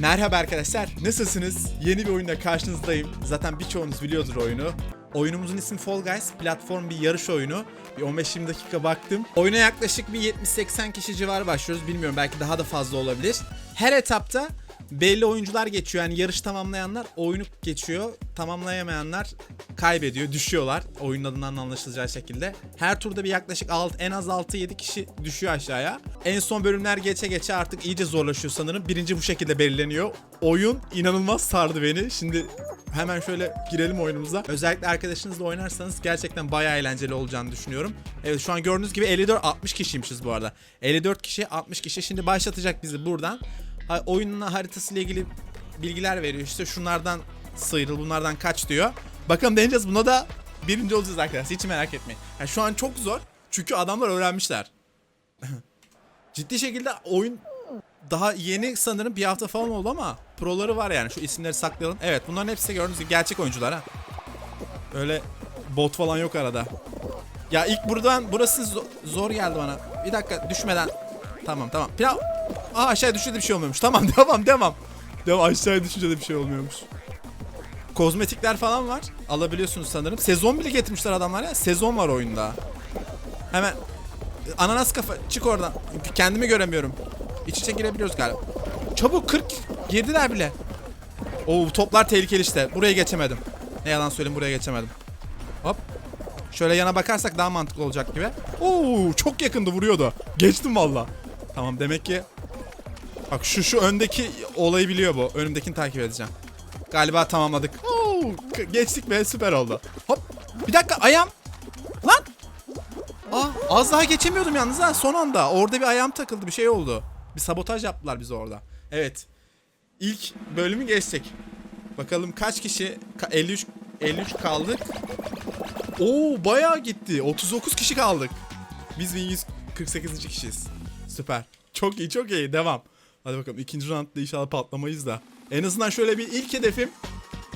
Merhaba arkadaşlar, nasılsınız? Yeni bir oyunda karşınızdayım. Zaten birçoğunuz biliyordur oyunu. Oyunumuzun ismi Fall Guys, platform bir yarış oyunu. Bir 15-20 dakika baktım. Oyuna yaklaşık bir 70-80 kişi civarı başlıyoruz. Bilmiyorum belki daha da fazla olabilir. Her etapta belli oyuncular geçiyor. Yani yarış tamamlayanlar oyunu geçiyor. Tamamlayamayanlar kaybediyor, düşüyorlar. Oyunun adından anlaşılacağı şekilde. Her turda bir yaklaşık alt, en az 6-7 kişi düşüyor aşağıya. En son bölümler geçe geçe artık iyice zorlaşıyor sanırım. Birinci bu şekilde belirleniyor. Oyun inanılmaz sardı beni. Şimdi hemen şöyle girelim oyunumuza. Özellikle arkadaşınızla oynarsanız gerçekten bayağı eğlenceli olacağını düşünüyorum. Evet şu an gördüğünüz gibi 54-60 kişiymişiz bu arada. 54 kişi 60 kişi şimdi başlatacak bizi buradan. Oyunun haritasıyla ilgili bilgiler veriyor. İşte şunlardan sıyrıl bunlardan kaç diyor. Bakalım deneyeceğiz buna da birinci olacağız arkadaşlar. Hiç merak etmeyin. Yani şu an çok zor. Çünkü adamlar öğrenmişler. Ciddi şekilde oyun daha yeni sanırım bir hafta falan oldu ama proları var yani. Şu isimleri saklayalım. Evet bunların hepsi gördüğünüz gibi gerçek oyuncular ha. Öyle bot falan yok arada. Ya ilk buradan burası zo- zor geldi bana. Bir dakika düşmeden. Tamam tamam. Pilav. Aa aşağıya düşünce de bir şey olmuyormuş. Tamam devam devam. Devam aşağıya düşünce de bir şey olmuyormuş. Kozmetikler falan var. Alabiliyorsunuz sanırım. Sezon bile getirmişler adamlar ya. Sezon var oyunda. Hemen ananas kafa çık oradan. Kendimi göremiyorum. İç içe girebiliyoruz galiba. Çabuk 40 girdiler bile. Oo toplar tehlikeli işte. Buraya geçemedim. Ne yalan söyleyeyim buraya geçemedim. Hop. Şöyle yana bakarsak daha mantıklı olacak gibi. Oo çok yakındı vuruyordu. Geçtim valla. Tamam demek ki Bak şu şu öndeki olayı biliyor bu. Önümdekini takip edeceğim. Galiba tamamladık. Oo, geçtik be süper oldu. Hop. Bir dakika ayağım. Lan. Aa, az daha geçemiyordum yalnız ha son anda. Orada bir ayağım takıldı bir şey oldu. Bir sabotaj yaptılar bize orada. Evet. İlk bölümü geçtik. Bakalım kaç kişi? Ka- 53 53 kaldık. Oo bayağı gitti. 39 kişi kaldık. Biz 1148. kişiyiz. Süper. Çok iyi çok iyi. Devam. Hadi bakalım ikinci roundda inşallah patlamayız da. En azından şöyle bir ilk hedefim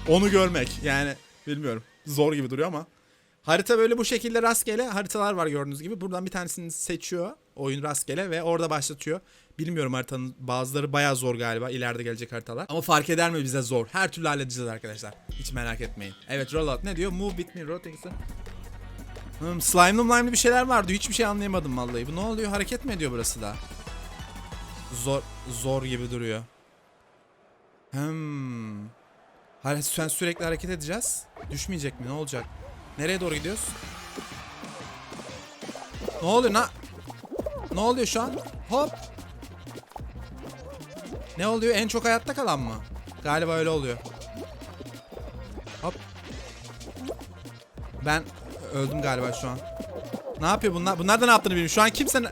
onu görmek. Yani bilmiyorum. Zor gibi duruyor ama. Harita böyle bu şekilde rastgele haritalar var gördüğünüz gibi. Buradan bir tanesini seçiyor. Oyun rastgele ve orada başlatıyor. Bilmiyorum haritanın bazıları bayağı zor galiba. ileride gelecek haritalar. Ama fark eder mi bize zor. Her türlü halledeceğiz arkadaşlar. Hiç merak etmeyin. Evet rollout ne diyor? Move with me rotate. Hmm, slime'lı slime'lı bir şeyler vardı. Hiçbir şey anlayamadım vallahi. Bu ne oluyor? Hareket mi ediyor burası da? Zor zor gibi duruyor. Hmm. Hare- Sen sürekli hareket edeceğiz. Düşmeyecek mi? Ne olacak? Nereye doğru gidiyoruz? Ne oluyor? Na ne oluyor şu an? Hop. Ne oluyor? En çok hayatta kalan mı? Galiba öyle oluyor. Hop. Ben öldüm galiba şu an. Ne yapıyor bunlar? Bunlar da ne yaptığını bilmiyorum. Şu an kimse...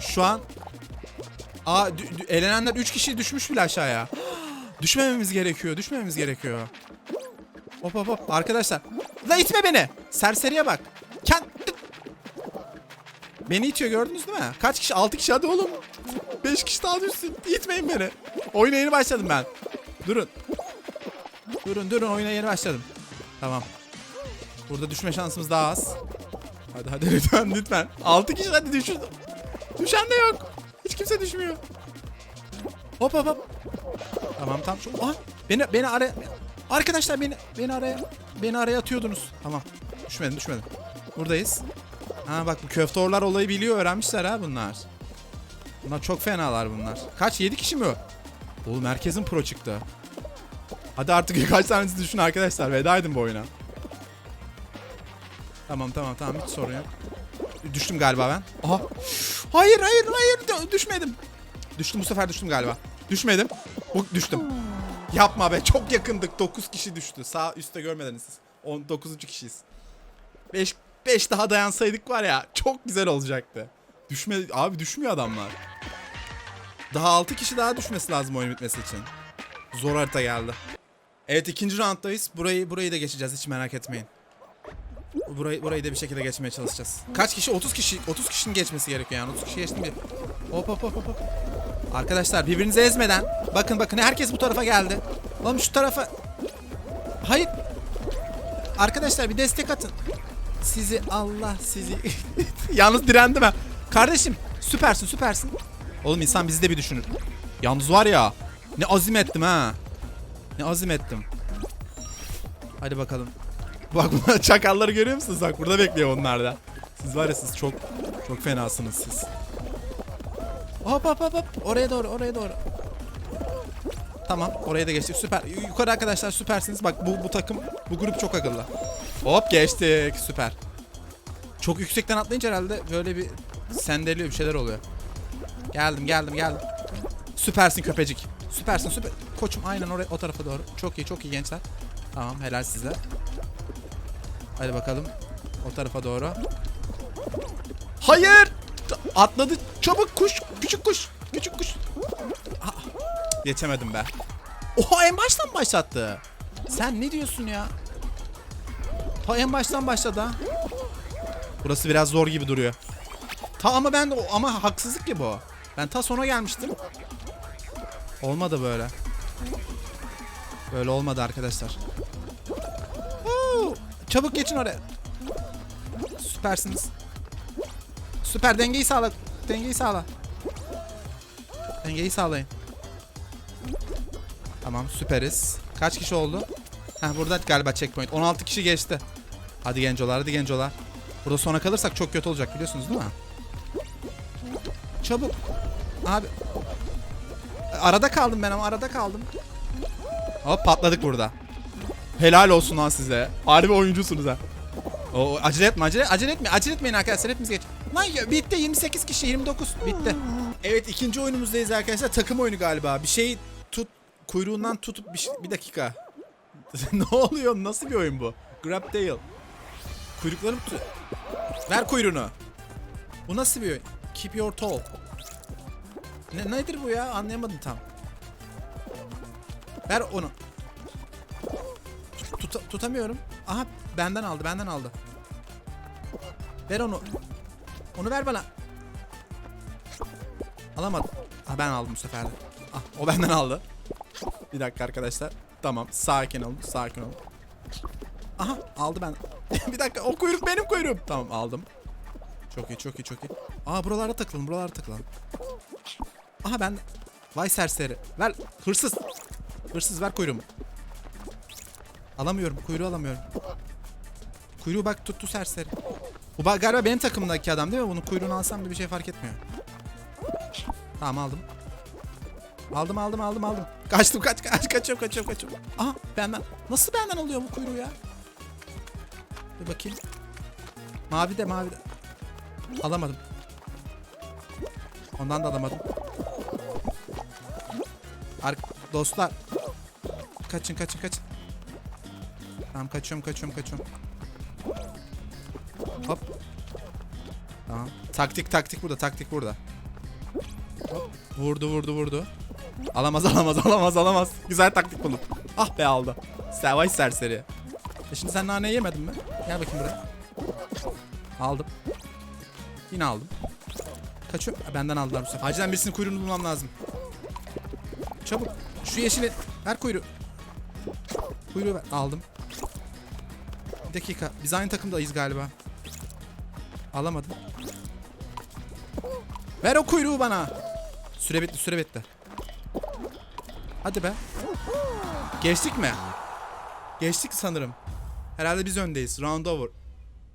Şu an... Aa elenenler 3 kişi düşmüş bile aşağıya. Düşmememiz gerekiyor. Düşmememiz gerekiyor. Hop hop hop. Arkadaşlar. La itme beni. Serseriye bak. Kend... Beni itiyor gördünüz değil mi? Kaç kişi? 6 kişi hadi oğlum. 5 kişi daha düşsün. İtmeyin beni. Oyuna yeni başladım ben. Durun. Durun durun oyuna yeni başladım. Tamam. Burada düşme şansımız daha az. Hadi hadi lütfen lütfen. 6 kişi hadi düşün. Düşen de yok. Hiç kimse düşmüyor. Hop hop hop. Tamam tamam. Şu, Aa, beni beni araya Arkadaşlar beni beni araya beni araya atıyordunuz. Tamam. Düşmedim düşmedim. Buradayız. Ha bak bu köftorlar olayı biliyor öğrenmişler ha bunlar. Bunlar çok fenalar bunlar. Kaç 7 kişi mi o? Oğlum herkesin pro çıktı. Hadi artık birkaç tanesi düşün arkadaşlar. Veda edin bu oyuna. Tamam tamam tamam hiç sorun yok. Düştüm galiba ben. Aha. Hayır hayır hayır düşmedim. Düştüm bu sefer düştüm galiba. Düşmedim. Bu düştüm. Yapma be çok yakındık. 9 kişi düştü. Sağ üstte görmediniz siz. 19. kişiyiz. 5 5 daha dayansaydık var ya çok güzel olacaktı. Düşme abi düşmüyor adamlar. Daha 6 kişi daha düşmesi lazım oyun bitmesi için. Zor harita geldi. Evet ikinci rounddayız. Burayı burayı da geçeceğiz hiç merak etmeyin. Burayı burayı da bir şekilde geçmeye çalışacağız. Kaç kişi? 30 kişi. 30 kişinin geçmesi gerekiyor yani. 30 kişi geçtim bir. Hop hop hop hop. Arkadaşlar birbirinizi ezmeden. Bakın bakın herkes bu tarafa geldi. Oğlum şu tarafa. Hayır. Arkadaşlar bir destek atın. Sizi Allah sizi. Yalnız direndim ben. Kardeşim süpersin süpersin. Oğlum insan bizi de bir düşünür. Yalnız var ya Ne azim ettim ha. Ne azim ettim. Hadi bakalım. Bak çakalları görüyor musunuz? Bak burada bekliyor onlar da. Siz var ya siz çok çok fenasınız siz. Hop hop hop hop. Oraya doğru oraya doğru. Tamam oraya da geçtik süper. Yukarı arkadaşlar süpersiniz. Bak bu, bu takım bu grup çok akıllı. Hop geçtik süper. Çok yüksekten atlayınca herhalde böyle bir sendeliyor bir şeyler oluyor. Geldim geldim geldim. Süpersin köpecik. Süpersin süper. Koçum aynen oraya o tarafa doğru. Çok iyi çok iyi gençler. Tamam helal size. Hadi bakalım. O tarafa doğru. Hayır! Atladı. Çabuk kuş. Küçük kuş. Küçük kuş. Ah, Geçemedim be. Oha en baştan başlattı. Sen ne diyorsun ya? Ta en baştan başladı ha. Burası biraz zor gibi duruyor. Ta ama ben ama haksızlık gibi o. Ben ta sona gelmiştim. Olmadı böyle. Böyle olmadı arkadaşlar. Çabuk geçin oraya. Süpersiniz. Süper dengeyi sağla. Dengeyi sağla. Dengeyi sağlayın. Tamam süperiz. Kaç kişi oldu? Heh burada galiba checkpoint. 16 kişi geçti. Hadi gencolar hadi gencolar. Burada sona kalırsak çok kötü olacak biliyorsunuz değil mi? Çabuk. Abi. Arada kaldım ben ama arada kaldım. Hop patladık burada. Helal olsun lan size. Harbi oyuncusunuz ha. O acele etme acele acele etme acele etmeyin arkadaşlar hepimiz geç. Lan bitti 28 kişi 29 bitti. Evet ikinci oyunumuzdayız arkadaşlar takım oyunu galiba. Bir şey tut kuyruğundan tutup bir, şey- bir dakika. ne oluyor nasıl bir oyun bu? Grab tail. Kuyruklarım tut. Ver kuyruğunu. Bu nasıl bir oyun? Keep your toe. Ne, nedir bu ya anlayamadım tam. Ver onu. Tut- tutamıyorum. Aha benden aldı benden aldı. Ver onu. Onu ver bana. Alamadım. Ha ben aldım bu sefer de. Ah o benden aldı. Bir dakika arkadaşlar. Tamam sakin olun sakin olun. Aha aldı ben. bir dakika o kuyruk benim kuyruğum. Tamam aldım. Çok iyi çok iyi çok iyi. Aa buralarda takılın buralarda takılın. Aha ben. Vay serseri. Ver hırsız. Hırsız ver kuyruğumu. Alamıyorum kuyruğu alamıyorum. Kuyruğu bak tuttu serseri. Bu bak galiba benim takımdaki adam değil mi? Bunun kuyruğunu alsam da bir şey fark etmiyor. Tamam aldım. Aldım aldım aldım aldım. Kaçtım kaç kaç kaçıyorum kaçıyorum kaçıyorum. Aha benden. Nasıl benden oluyor bu kuyruğu ya? Bir bakayım. Mavi de mavi de. Alamadım. Ondan da alamadım. Ar dostlar. Kaçın kaçın kaçın. Tamam kaçıyorum kaçıyorum kaçıyorum. Hop. Tamam. Taktik taktik burada taktik burada. Hop. Vurdu vurdu vurdu. Alamaz alamaz alamaz alamaz. Güzel taktik buldum. Ah be aldı. Sevay serseri. E şimdi sen nane yemedin mi? Gel bakayım buraya. Aldım. Yine aldım. Kaçıyor. Benden aldılar bu sefer. Acilen birisinin kuyruğunu bulmam lazım. Çabuk. Şu yeşili. Ver kuyruğu. Kuyruğu ver. Aldım. Bir dakika. Biz aynı takımdayız galiba. Alamadım. Ver o kuyruğu bana. Süre bitti, süre bitti. Hadi be. Geçtik mi? Geçtik sanırım. Herhalde biz öndeyiz. Round over.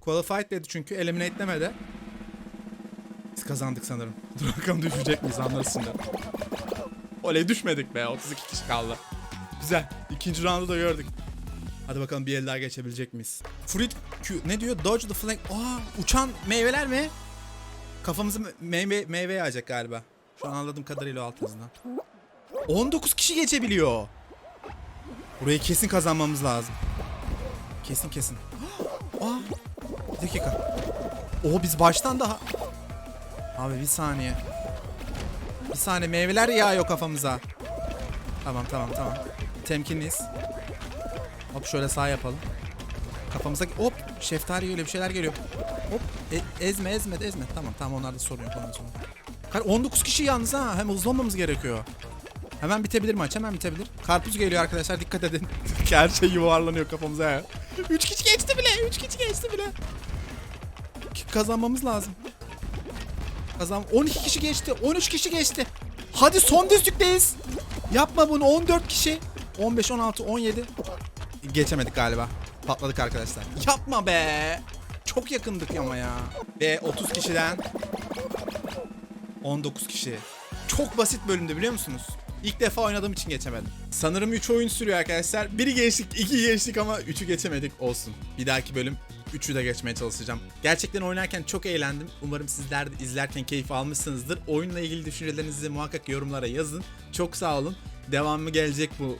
Qualified dedi çünkü eliminate'lemedi. Biz kazandık sanırım. Dur bakalım düşecek miyiz anlarız şimdi. Oley düşmedik be. 32 kişi kaldı. Güzel. İkinci roundu da gördük. Hadi bakalım bir el daha geçebilecek miyiz? Fruit Q ne diyor? Dodge the flank. Aa uçan meyveler mi? Kafamızı me- meyve meyve yağacak galiba. Şu an anladığım kadarıyla alt yazıdan. 19 kişi geçebiliyor. Burayı kesin kazanmamız lazım. Kesin kesin. Aa, bir dakika. O biz baştan daha. Abi bir saniye. Bir saniye meyveler yağıyor kafamıza. Tamam tamam tamam. Temkinliyiz. Hop şöyle sağ yapalım. Kafamıza hop şeftali geliyor bir şeyler geliyor. Hop e- ezme ezme ezme. Tamam tamam onlarda sorun yok yok. Kar- 19 kişi yalnız ha. Hem hızlı olmamız gerekiyor. Hemen bitebilir maç hemen bitebilir. Karpuz geliyor arkadaşlar dikkat edin. Her şey yuvarlanıyor kafamıza ya. 3 kişi geçti bile 3 kişi geçti bile. Kazanmamız lazım. Kazan 12 kişi geçti 13 kişi geçti. Hadi son düzlükteyiz. Yapma bunu 14 kişi. 15, 16, 17. Geçemedik galiba. Patladık arkadaşlar. Yapma be. Çok yakındık ama ya. Ve 30 kişiden 19 kişi. Çok basit bölümdü biliyor musunuz? İlk defa oynadığım için geçemedim. Sanırım 3 oyun sürüyor arkadaşlar. Biri geçtik, 2 geçtik ama 3'ü geçemedik. Olsun. Bir dahaki bölüm 3'ü de geçmeye çalışacağım. Gerçekten oynarken çok eğlendim. Umarım sizler de izlerken keyif almışsınızdır. Oyunla ilgili düşüncelerinizi muhakkak yorumlara yazın. Çok sağ olun. Devamı gelecek bu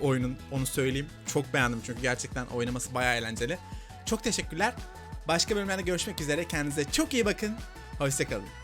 oyunun onu söyleyeyim. Çok beğendim çünkü gerçekten oynaması bayağı eğlenceli. Çok teşekkürler. Başka bölümlerde görüşmek üzere. Kendinize çok iyi bakın. Hoşçakalın.